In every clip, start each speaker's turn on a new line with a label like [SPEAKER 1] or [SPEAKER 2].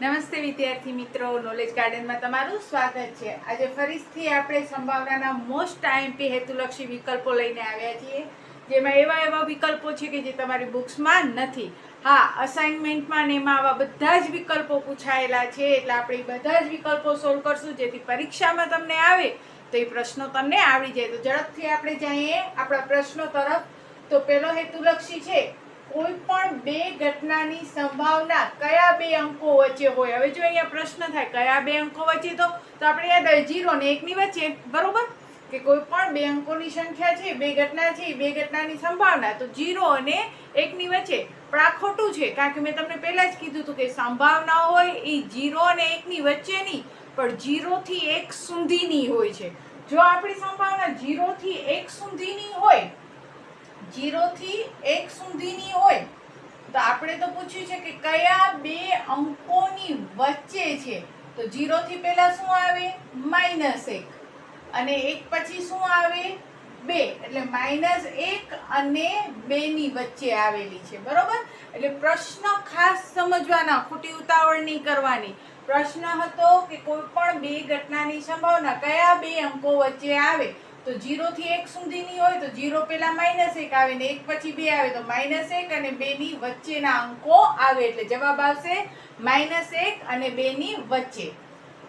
[SPEAKER 1] નમસ્તે વિદ્યાર્થી મિત્રો નોલેજ ગાર્ડનમાં તમારું સ્વાગત છે. આજે ફરીથી આપણે સંભાવનાના મોસ્ટ આઈએમપી હેતુલક્ષી વિકલ્પો લઈને આવ્યા છીએ. જેમાં એવા એવા વિકલ્પો છે કે જે તમારી બુક્સમાં નથી. હા અસાઇનમેન્ટમાં ને એમાં આવા બધા જ વિકલ્પો પૂછાયેલા છે. એટલે આપણે બધા જ વિકલ્પો સોલ્વ કરશું. જેથી પરીક્ષામાં તમને આવે તો એ પ્રશ્નો તમને આવડી જાય. તો ઝડપથી આપણે જઈએ આપણા પ્રશ્નો તરફ. તો પેલો હેતુલક્ષી છે કોઈ પણ બે ઘટનાની સંભાવના કયા બે અંકો વચ્ચે હોય? હવે જો અહીંયા પ્રશ્ન થાય, કયા બે અંકો વચ્ચે, તો તો આપણે યાદ આવે, જીરો ને એકની વચ્ચે, બરોબર? કે કોઈ પણ બે અંકોની સંખ્યા છે, બે ઘટના છે બે ઘટનાની સંભાવના, તો જીરો અને એકની વચ્ચે. પણ આ ખોટું છે, કારણ કે મેં તમને પહેલાં જ કીધું હતું કે સંભાવના હોય એ જીરો અને એકની વચ્ચેની, પણ જીરોથી એક સુધીની હોય છે. જો આપણી સંભાવના જીરોથી એક સુધીની હોય જીરો થી એક સુધીની હોય, તો આપણે તો પૂછ્યું છે કે કયા બે અંકોની વચ્ચે છે? તો જીરોથી પહેલાં શું આવે? માઇનસ એક. અને એક પછી શું આવે? બે. એટલે માઇનસ એક અને બેની વચ્ચે આવેલી છે. બરોબર? એટલે પ્રશ્ન ખાસ સમજવાના, ખોટી ઉતાવળ નહીં કરવાની. પ્રશ્ન હતો કે કોઈ પણ બે ઘટનાની સંભાવના કયા બે અંકો વચ્ચે આવે? તો જીરોથી એક સુધીની હોય તો જીરો પહેલાં માઇનસ એક આવે ને એક પછી બે આવે તો માઇનસ એક અને બેની વચ્ચેના અંકો આવે એટલે જવાબ આવશે માઇનસ એક અને બેની વચ્ચે.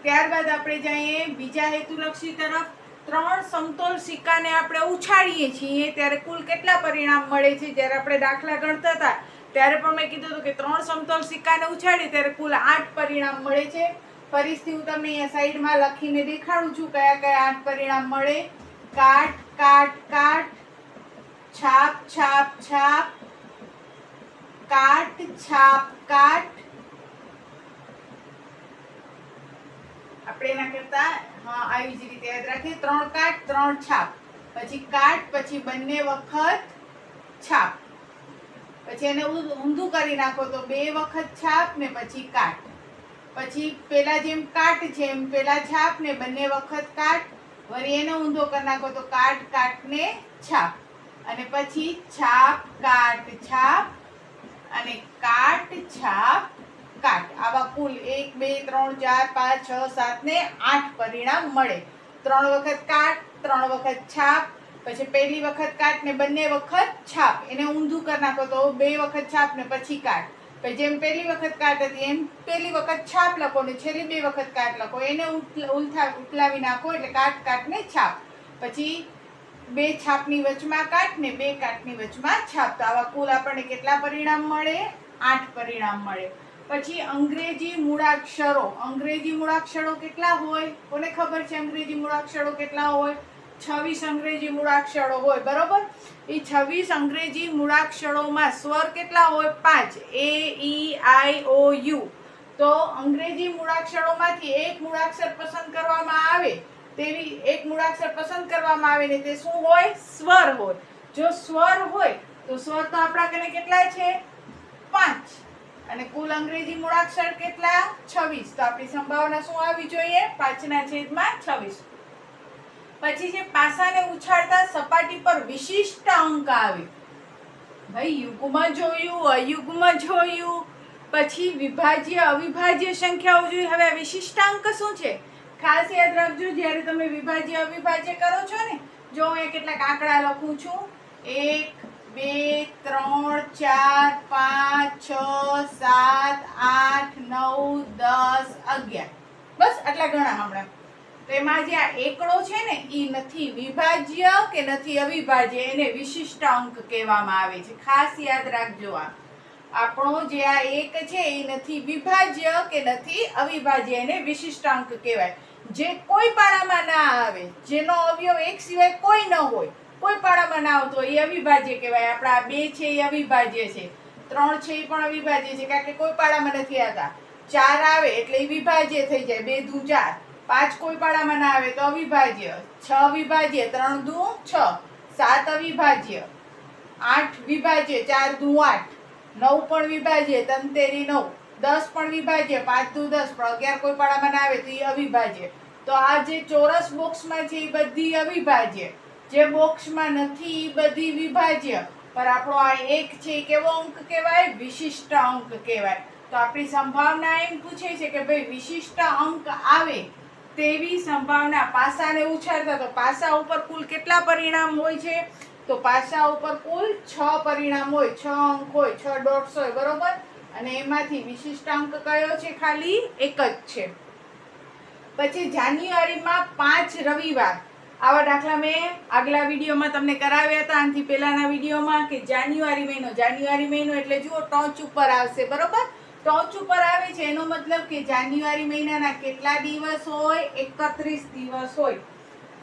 [SPEAKER 1] ત્યારબાદ આપણે જઈએ બીજા હેતુલક્ષી તરફ. ત્રણ સમતોલ સિક્કાને આપણે ઉછાળીએ છીએ. ત્યારે કુલ કેટલા પરિણામ મળે છે? જ્યારે આપણે દાખલા ગણતા હતા, ત્યારે પણ મેં કીધું હતું કે ત્રણ સમતોલ સિક્કાને ઉછાળીએ, ત્યારે કુલ આઠ પરિણામ મળે છે. ફરીથી હું તમને અહીંયા સાઈડમાં લખીને દેખાડું છું કયા કયા આઠ પરિણામ મળે. કાટ કાટ કાટ, છાપ છાપ છાપ, કાટ છાપ, કાટ. આપણે એના કરતા, હા, આવી જ રીતે યાદ રાખીએ. ત્રણ કાટ, ત્રણ છાપ. પછી કાટ, પછી બંને વખત છાપ. પછી એને ઊંધું કરી નાખો તો બે વખત છાપ ને પછી કાટ. પછી પેલા જેમ કાટ એમ પેલા છાપ ને બંને વખત કાટ. વળી એનો ઊંધો કરી નાખો તો કાટ કાટને છાપ. અને પછી છાપ, કાટ, છાપ અને કાટ, છાપ, કાટ. આવા કુલ એક, બે, ત્રણ, ચાર, પાંચ, છ, સાત ને આઠ પરિણામ મળે. ત્રણ વખત કાટ, ત્રણ વખત છાપ, પછી પહેલી વખત કાટ ને બંને વખત છાપ. એને ઊંધું કરી નાખો તો બે વખત છાપ ને પછી કાટ. પછી જેમ પહેલી વખત કાટ હતી, એમ પહેલી વખત છાપ લખો ને છેલ્લી બે વખત કાર્ડ લખો. એને ઉલથા, ઉથલાવી નાખો એટલે કાટ કાટને છાપ. પછી બે છાપની વચમાં કાટ ને બે કાટની વચમાં છાપ. તો આવા કુલ આપણને કેટલા પરિણામ મળે? આઠ પરિણામ મળે. પછી અંગ્રેજી મૂળાક્ષરો. અંગ્રેજી મૂળાક્ષરો કેટલા હોય? કોને ખબર છે અંગ્રેજી મૂળાક્ષરો કેટલા હોય? છવ્વીસ અંગ્રેજી મૂળાક્ષરો હોય, બરોબર? એ છવ્વીસ અંગ્રેજી મૂળાક્ષરોમાં સ્વર કેટલા હોય? પાંચ. A, E, I, O, U. તો અંગ્રેજી મૂળાક્ષરોમાંથી એક મૂળાક્ષર પસંદ કરવામાં આવે, તેવી એક મૂળાક્ષર પસંદ કરવામાં આવે ને તે શું હોય? સ્વર હોય. જો સ્વર હોય, તો સ્વર તો આપણા કને કેટલા છે? પાંચ. અને કુલ અંગ્રેજી મૂળાક્ષર કેટલા? છવ્વીસ. તો આપણી સંભાવના શું આવવી જોઈએ? પાંચના છેદમાં છવ્વીસ. પછી જે પાસાને ઉછાળતા સપાટી પર વિશિષ્ટ અંક આવે. ભાઈ યુગમાં જોયું અયુગમાં જોયું, પછી વિભાજ્ય, અવિભાજ્ય સંખ્યાઓ જોઈ. હવે વિશિષ્ટ વિશિષ્ટાંક શું છે? ખાસ યાદ રાખજો, જ્યારે તમે વિભાજ્ય, અવિભાજ્ય કરો છો ને, જો હું કેટલાક આંકડા લખું છું. એક, બે, ત્રણ, ચાર, પાંચ, છ, સાત, આઠ, નવ, દસ, અગિયાર. બસ, આટલા ગણા હમણાં. એમાં જે એકડો છે ને એ નથી વિભાજ્ય કે નથી અવિભાજ્ય, એને વિશિષ્ટ અંક કહેવામાં આવે છે. ખાસ યાદ રાખજો આ. આપણો જે આ એક છે એ નથી વિભાજ્ય કે નથી અવિભાજ્ય, એને વિશિષ્ટ અંક કહેવાય. જે કોઈ પાડામાં ના આવે, જેનો અવયવ એક સિવાય કોઈ ન હોય, કોઈ પાડામાં ના આવતો એ અવિભાજ્ય કહેવાય. આપણા બે છે એ અવિભાજ્ય છે. ત્રણ છે એ પણ અવિભાજ્ય છે, કારણ કે કોઈ પાડામાં નથી આવતા. ચાર આવે એટલે એ વિભાજ્ય થઈ જાય. બે દુ ચાર. પાંચ કોઈ ના આવે તો અવિભાજ્ય. છ વિભાજ્ય ત્રણ દુ, છ. સાત અવિભાજ્ય. આઠ વિભાજ્ય, ચાર દુ, આઠ. નવ પણ વિભાજ્ય, તંતેરી નવ. દસ પણ વિભાજ્ય, પાંચ દુ, દસ. પણ અગિયાર કોઈ ના આવે તો એ અવિભાજ્ય. તો આ જે ચોરસ બોક્સમાં છે એ બધી અવિભાજ્ય. જે બોક્સમાં નથી એ બધી વિભાજ્ય. પર આપણો આ એક છે એ કેવો અંક કહેવાય? વિશિષ્ટ અંક કહેવાય. તો આપણી સંભાવના એમ પૂછે છે કે ભાઈ વિશિષ્ટ અંક આવે તેવી સંભાવના. પાસાને ઉછાળતા તો પાસા ઉપર કુલ કેટલા પરિણામ હોય છે? તો પાસા ઉપર કુલ છ પરિણામ હોય. છ અંક હોય, છ ડોટ્સ હોય, બરોબર? અને એમાંથી વિશિષ્ટ અંક કયો છે ખાલી? એક જ છે. પછી જાન્યુઆરીમાં પાંચ રવિવાર. આવા દાખલા મેં આગલા વિડીયોમાં તમને કરાવ્યા હતા. આનાથી પહેલાના વિડીયોમાં કે જાન્યુઆરી મહિનો જાન્યુઆરી મહિનો એટલે જુઓ, ટોચ ઉપર આવશે, બરોબર? ટોચ ઉપર આવે છે, એનો મતલબ કે જાન્યુઆરી મહિનાના કેટલા દિવસ હોય? એકત્રીસ દિવસ હોય.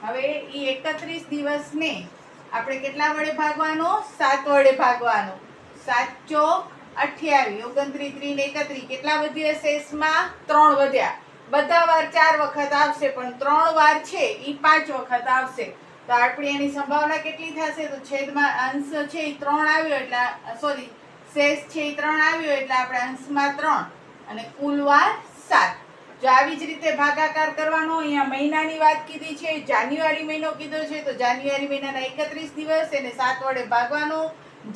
[SPEAKER 1] હવે એ એકત્રીસ દિવસને આપણે કેટલા વડે ભાગવાનો? સાત વડે ભાગવાનો. સાત ચોક અઠ્યાવી, ઓગણત્રીસ, ત્રીસ એકત્રીસ. કેટલા વધ્યા શેષમાં? ત્રણ વધ્યા. બધા વાર ચાર વખત આવશે, પણ ત્રણ વાર છે એ પાંચ વખત આવશે. તો આપણી એની સંભાવના કેટલી થશે? તો છેદમાં અંશ છે એ ત્રણ આવ્યો એટલે, સોરી શેષ છે એ ત્રણ આવ્યો એટલે આપણે અંશમાં ત્રણ અને કુલ વાર સાત. જો આવી જ રીતે ભાગાકાર કરવાનો, અહીંયા મહિનાની વાત કીધી છે, જાન્યુઆરી મહિનો કીધો છે, તો જાન્યુઆરી મહિનાના એકત્રીસ દિવસ એને સાત વડે ભાગવાનો.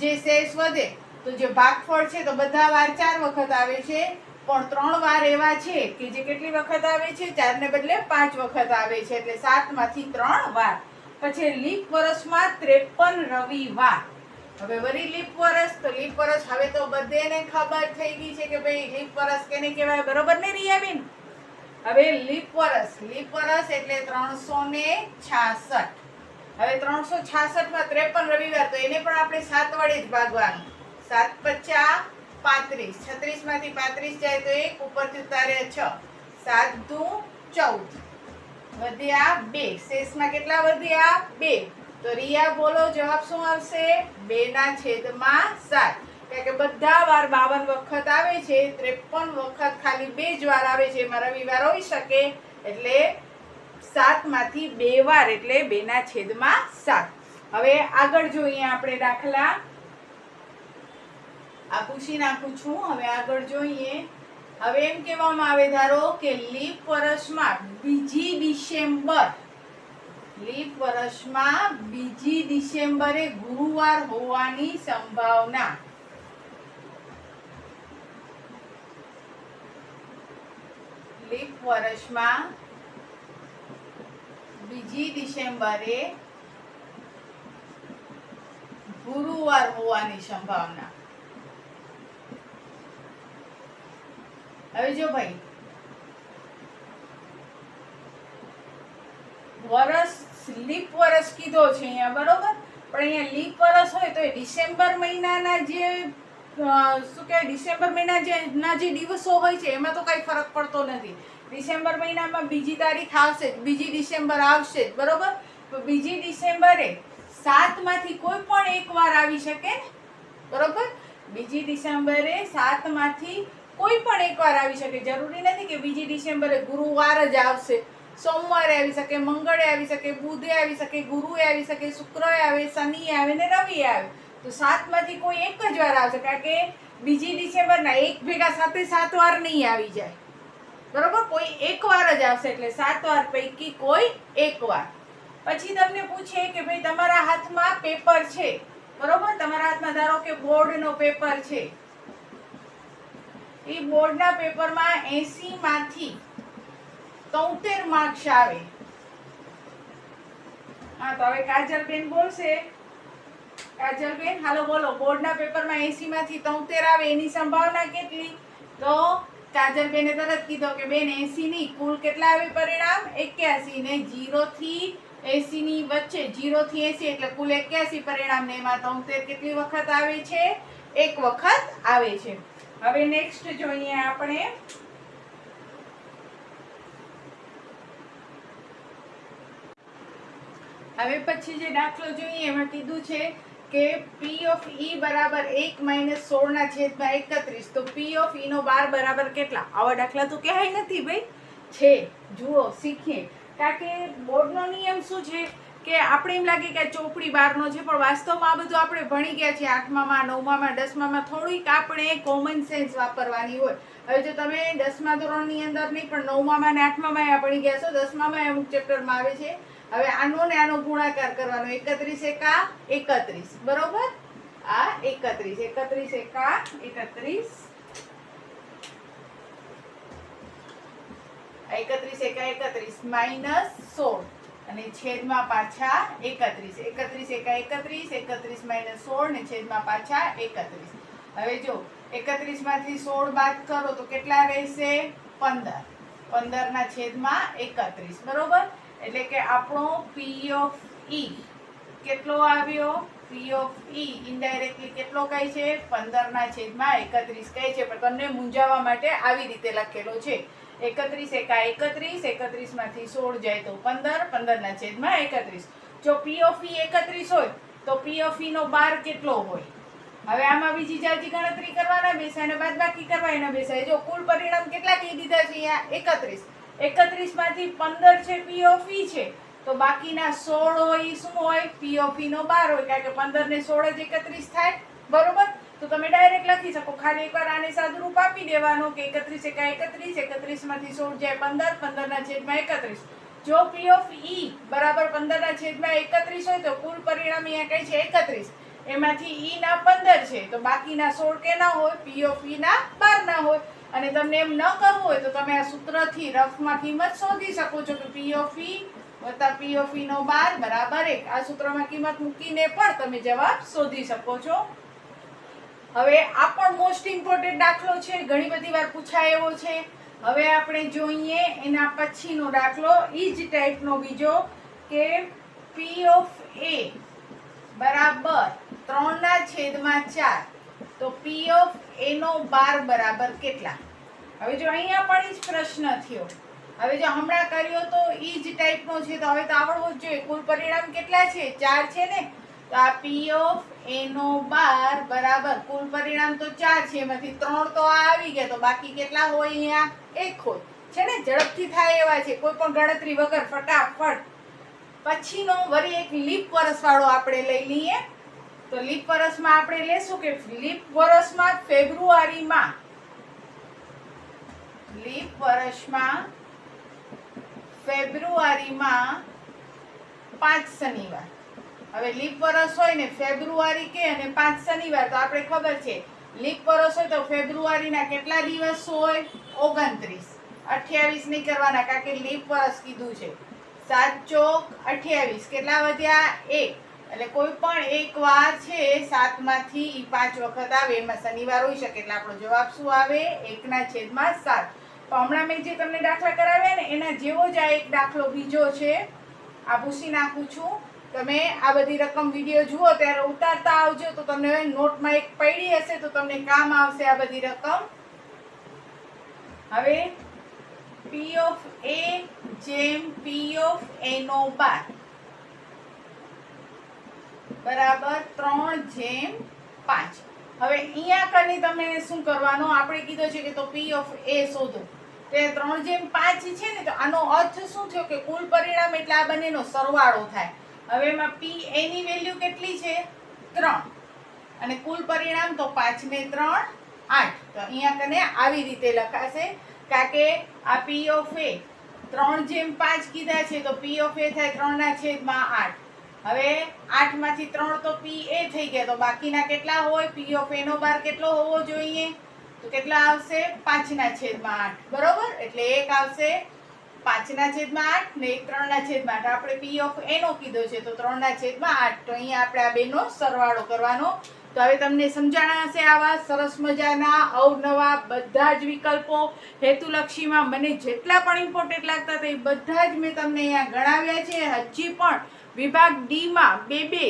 [SPEAKER 1] જે શેષ વધે, તો જે ભાગફળ છે, તો બધા વાર ચાર વખત આવે છે. પણ ત્રણ વાર એવા છે કે જે કેટલી વખત આવે છે? ચારને બદલે પાંચ વખત આવે છે. એટલે સાતમાંથી ત્રણ વાર. પછી લીપ વર્ષમાં ત્રેપન રવિવાર. હવે વરી લીપ વરસ તો લીપ વરસ હવે તો બધેને ખબર થઈ ગઈ છે કે ભાઈ લીપ વરસ કેને કહેવાય, બરોબર ને રિયાબેન હવે લીપ વરસ લીપ વરસ એટલે ત્રણસો ને છાસઠ. હવે ત્રણસો છાસઠમાં ત્રેપન રવિવાર, તો એને પણ આપણે સાત વડે જ ભાગવાનું. સાત પચાસ પાંત્રીસ. છત્રીસમાંથી પાંત્રીસ જાય તો એક, ઉપરથી ઉતારે છ. સાત દુ ચૌદ. વધ્યા બે. શેષમાં કેટલા વધ્યા? બે. તો રિયા બોલો, જવાબ શું આવશે? બે ના છેદમાં સાત. કારણ કે બધા વાર બાવન વખત આવે છે, ત્રેપન વખત ખાલી બે જ વાર આવે છે, એમાં રવિવાર હોઈ શકે. એટલે સાતમાંથી બે વાર, એટલે બે ના છેદમાં સાત. હવે આગળ જોઈએ આપણે દાખલા. આ પૂછી નાખું છું, હવે આગળ જોઈએ. હવે એમ કહેવામાં આવે, ધારો કે લીપ વર્ષમાં બીજી ડિસેમ્બર લીપ વર્ષમાં બીજી ડિસેમ્બરે ગુરુવાર હોવાની સંભાવના. લીપ વર્ષમાં બીજી ડિસેમ્બરે ગુરુવાર હોવાની સંભાવના. હવે જો ભાઈ વરસ લીપ વરસ કીધો છે અહીંયા, બરોબર? પણ અહીંયા લીપ વરસ હોય તો એ ડિસેમ્બર મહિનાના જે શું કહેવાય, ડિસેમ્બર મહિના જે, ના જે દિવસો હોય છે, એમાં તો કાંઈ ફરક પડતો નથી. ડિસેમ્બર મહિનામાં બીજી તારીખ આવશે જ, બીજી ડિસેમ્બર આવશે જ, બરોબર? તો બીજી ડિસેમ્બરે સાતમાંથી કોઈ પણ એકવાર આવી શકે, બરાબર? બીજી ડિસેમ્બરે સાતમાંથી કોઈ પણ એકવાર આવી શકે. જરૂરી નથી કે બીજી ડિસેમ્બરે ગુરુવાર જ આવશે. સોમવારે આવી શકે, મંગળે આવી શકે, બુધે આવી શકે, ગુરુએ આવી શકે, શુક્રએ આવે, શનિએ આવે ને રવિએ આવે. તો સાતમાંથી કોઈ એક જ વાર આવશે, કારણ કે બીજી ડિસેમ્બરના એક ભેગા સાથે સાત વાર નહીં આવી જાય. બરોબર? કોઈ એક વાર જ આવશે એટલે સાત વાર પૈકી કોઈ એક વાર. પછી તમને પૂછે કે ભાઈ તમારા હાથમાં પેપર છે. બરોબર? તમારા હાથમાં ધારો કે બોર્ડનો પેપર છે. એ બોર્ડના પેપરમાં એસી માંથી તોતેર માર્ક્સ આવે. હા, તો હવે કાજલબેન બોલશે. કાજલબેન, હાલો બોલો, બોર્ડના પેપરમાં એસી માંથી તોતેર આવે, એની સંભાવના કેટલી? તો કાજલબેને તરત કીધો કે, બેન એસી નહીં, કુલ કેટલા આવે પરિણામ? એક્યાસી ને જીરો થી એસી ની વચ્ચે, જીરો થી એસી એટલે કુલ એક્યાસી પરિણામ ને એમાં તોતેર કેટલી વખત આવે છે? એક વખત આવે છે. હવે નેક્સ્ટ જોઈએ આપણે હવે પછી જે દાખલો જોઈએ, એમાં કીધું છે કે પી ઓફ ઈ બરાબર એક માઇનસ સોળના છેદમાં એકત્રીસ. તો પી ઓફ ઈનો બાર બરાબર કેટલા? આવા દાખલા તો કહેવાય નથી ભાઈ. છે. જુઓ, શીખીએ. કારણ કે બોર્ડનો નિયમ શું છે કે આપણે એમ લાગે કે ચોપડી બારનો છે, પણ વાસ્તવમાં આ બધું આપણે ભણી ગયા છીએ. આઠમામાં, નવમામાં, દસમામાં થોડીક આપણે કોમન સેન્સ વાપરવાની હોય. હવે જો તમે દસમા ધોરણની અંદર નહીં, પણ નવમામાં અને આઠમામાં આપણે ગયા છો, દસમામાં અમુક ચેપ્ટરમાં આવે છે. હવે આનો ને આનો ગુણાકાર કરવાનો. એકત્રીસ એકા એકત્રીસ. બરોબર? આ એકત્રીસ. એકત્રીસ એકા એકત્રીસ. એકત્રીસ એકા એકત્રીસ માઇનસ સોળ. અને છેદમાં પાછા એકત્રીસ. એકત્રીસ એકા એકત્રીસ એકત્રીસ માઇનસ સોળ ને છેદમાં પાછા એકત્રીસ. હવે જો એકત્રીસમાંથી સોળ બાદ કરો તો કેટલા રહેશે? પંદર. પંદરના છેદમાં એકત્રીસ, બરોબર? એટલે કે આપણો પી ઓફ ઈ કેટલો આવ્યો? પી ઓફ ઈ ઇનડાયરેક્ટલી કેટલો કહે છે? પંદરના છેદમાં એકત્રીસ કહે છે. પણ તમને મૂંઝાવવા માટે આવી રીતે લખેલો છે. એકત્રીસ એકા એકત્રીસ એકત્રીસમાંથી સોળ જાય તો પંદર, પંદરના છેદમાં એકત્રીસ. જો પી ઓફ ઈ એકત્રીસ હોય, તો પી ઓફ ઈ નો બાર કેટલો હોય? હવે આમાં બીજી જાજી ગણતરી કરવાના બેસાય અને બાદબાકી કરવા એના બેસાય. જો કુલ પરિણામ કેટલા કહી દીધા છે અહીંયા? એકત્રીસ. એકત્રીસમાંથી પંદર છે પી ઓફ ઈ છે. તો બાકીના સોળ હોય, શું હોય? પી ઓફ નો બાર હોય, કારણ કે પંદર ને સોળ જ એકત્રીસ થાય. બરોબર? તો તમે ડાયરેક્ટ લખી શકો. ખાલી એકવાર આને સાદુરૂપ આપી દેવાનો કે એકત્રીસ એકા એકત્રીસ એકત્રીસમાંથી સોળ જાય પંદર, પંદરના છેદમાં એકત્રીસ. જો પી ઓફ ઈ બરાબર પંદરના છેદમાં એકત્રીસ હોય તો કુલ પરિણામ અહીંયા કહે છે? એકત્રીસ. એમાંથી ઈ ના પંદર છે, તો બાકીના સોળ કેના હોય પી ઓફ ઈ ના બાર ના હોય. અને તમને એમ ન કરવું હોય તો તમે આ સૂત્રથી રફમાં કિંમત શોધી શકો છો કે પી ઓફ ઈ વત્તા પી ઓફ ઈ નો બાર બરાબર એક. આ સૂત્રમાં કિંમત મૂકીને પણ તમે જવાબ શોધી શકો છો. હવે આ પણ મોસ્ટ ઇમ્પોર્ટન્ટ દાખલો છે, ઘણી બધી વાર પૂછાય એવો છે. હવે આપણે જોઈએ એના પછીનો દાખલો, ઈ જ ટાઈપનો બીજો કે પી ઓફ એ બરાબર. ત્રણના છેદમાં ચાર. તો પી ઓફ એનો બાર બરાબર કેટલા? હવે જો અહીંયા પણ એ જ પ્રશ્ન થયો. હવે જો હમણાં કર્યો તો એ જ ટાઈપનો છે. તો હવે તો આવડવો જ જોઈએ. કુલ પરિણામ કેટલા છે? ચાર છે ને? તો આ પી ઓફ એનો બાર બરાબર. કુલ પરિણામ તો ચાર છે. એમાંથી ત્રણ તો આ આવી ગયા. તો બાકી કેટલા હોય અહીંયા? એક હોય. છે ને? ઝડપથી થાય એવા છે. કોઈ પણ ગણતરી વગર ફટાફટ. પછીનો વરી એક લીપ વરસવાળો આપણે લઈ લઈએ. તો લીપ વર્ષમાં આપણે લેશું કે લીપ વર્ષમાં ફેબ્રુઆરીમાં? લીપ વર્ષમાં ફેબ્રુઆરીમાં પાંચ શનિવાર. હવે લીપ વર્ષ હોય ને ફેબ્રુઆરી કે અને પાંચ શનિવાર, તો આપણે ખબર છે. લીપ વર્ષ હોય તો ફેબ્રુઆરીના કેટલા દિવસ હોય? ઓગણત્રીસ. અઠ્યાવીસ નહીં કરવાના, કારણ કે લીપ વર્ષ કીધું છે. સાત ચોક અઠ્યાવીસ. કેટલા વધ્યા? એક. એટલે કોઈ પણ એક વાર છે, સાતમાંથી એ પાંચ વખત આવે, એમાં શનિવાર હોઈ શકે એટલે આપણો જવાબ શું આવે? એકના છેદમાં સાત. તો હમણાં મેં જે તમને દાખલા કરાવ્યા ને, એના જેવો જ આ એક દાખલો બીજો છે. આ ભૂસી નાખું છું. તમે આ બધી રકમ વીડિયો જુઓ, ત્યારે ઉતારતા આવજો, તો તમને નોટમાં એક પડી હશે, તો તમને કામ આવશે આ બધી રકમ. હવે પી ઓફ એ જેમ પી ઓફ એનો બાર. બરાબર ત્રણ જેમ પાંચ. હવે અહીંયા આગળની તમે શું કરવાનો? આપણે કીધો છે કે તો પી ઓફ એ શોધો. તો ત્રણ જેમ પાંચ છે ને, તો આનો અર્થ શું થયો કે કુલ પરિણામ એટલે આ બંનેનો સરવાળો થાય. હવે એમાં પી એની વેલ્યુ કેટલી છે? ત્રણ. અને કુલ પરિણામ તો પાંચ ને ત્રણ, આઠ. તો અહીંયા કને આવી રીતે લખાશે. કારણ કે આ પી ઓફ એ ત્રણ જેમ પાંચ કીધા છે, તો પી ઓફ એ થાય ત્રણના છેદમાં આઠ. હવે આઠમાંથી ત્રણ તો પી એ થઈ ગયા. તો બાકીના કેટલા હોય? પી ઓફ એનો બાર કેટલો હોવો જોઈએ? તો કેટલા આવશે? પાંચના છેદમાં આઠ. બરોબર? એટલે એક આવશે પાંચના છેદમાં આઠ ને એક ત્રણના છેદમાં આઠ. આપણે પી ઓફ એનો કીધો છે, તો ત્રણના છેદમાં આઠ. તો અહીંયા આપણે આ બેનો સરવાળો કરવાનો. તો હવે તમને સમજાણા હશે આવા સરસ મજાના, અવનવા, બધા જ વિકલ્પો. હેતુલક્ષીમાં મને જેટલા પણ ઇમ્પોર્ટન્ટ લાગતા હતા એ બધા જ મેં તમને અહીંયા ગણાવ્યા છે. હજી પણ વિભાગ ડીમાં બે બે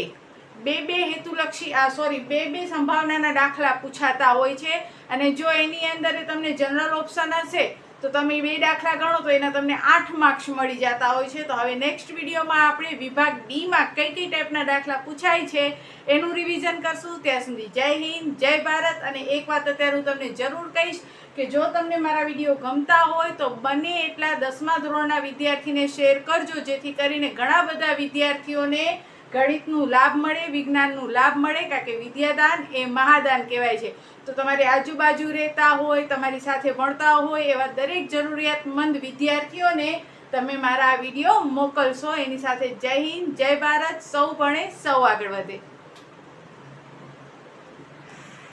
[SPEAKER 1] બે બે હેતુલક્ષી, આ સોરી બે બે સંભાવનાના દાખલા પૂછાતા હોય છે. અને જો એની અંદર તમને જનરલ ઓપ્શન હશે તો તમે બે દાખલા ગણો તો એના તમને આઠ માર્ક્સ મળી જતા હોય છે. તો હવે નેક્સ્ટ વિડીયોમાં આપણે વિભાગ ડીમાં કઈ કઈ ટાઈપના દાખલા પૂછાય છે એનું રિવિઝન કરશું. ત્યાં સુધી જય હિન્દ, જય ભારત અને એક વાત અત્યારે હું તમને જરૂર કહીશ કે જો તમને મારા વીડિયો ગમતા હોય તો બને એટલા દસમા ધોરણના વિદ્યાર્થીને શેર કરજો, જેથી કરીને ઘણા બધા વિદ્યાર્થીઓને ગણિતનું લાભ મળે, વિજ્ઞાનનું લાભ મળે, કારણ કે વિદ્યાદાન એ મહાદાન કહેવાય છે. તો તમારી આજુબાજુ રહેતા હોય, તમારી સાથે ભણતા હોય, એવા દરેક જરૂરિયાતમંદ વિદ્યાર્થીઓને તમે મારા આ વીડિયો મોકલશો. એની સાથે જય હિન્દ, જય ભારત, સૌ ભણે, સૌ આગળ વધે.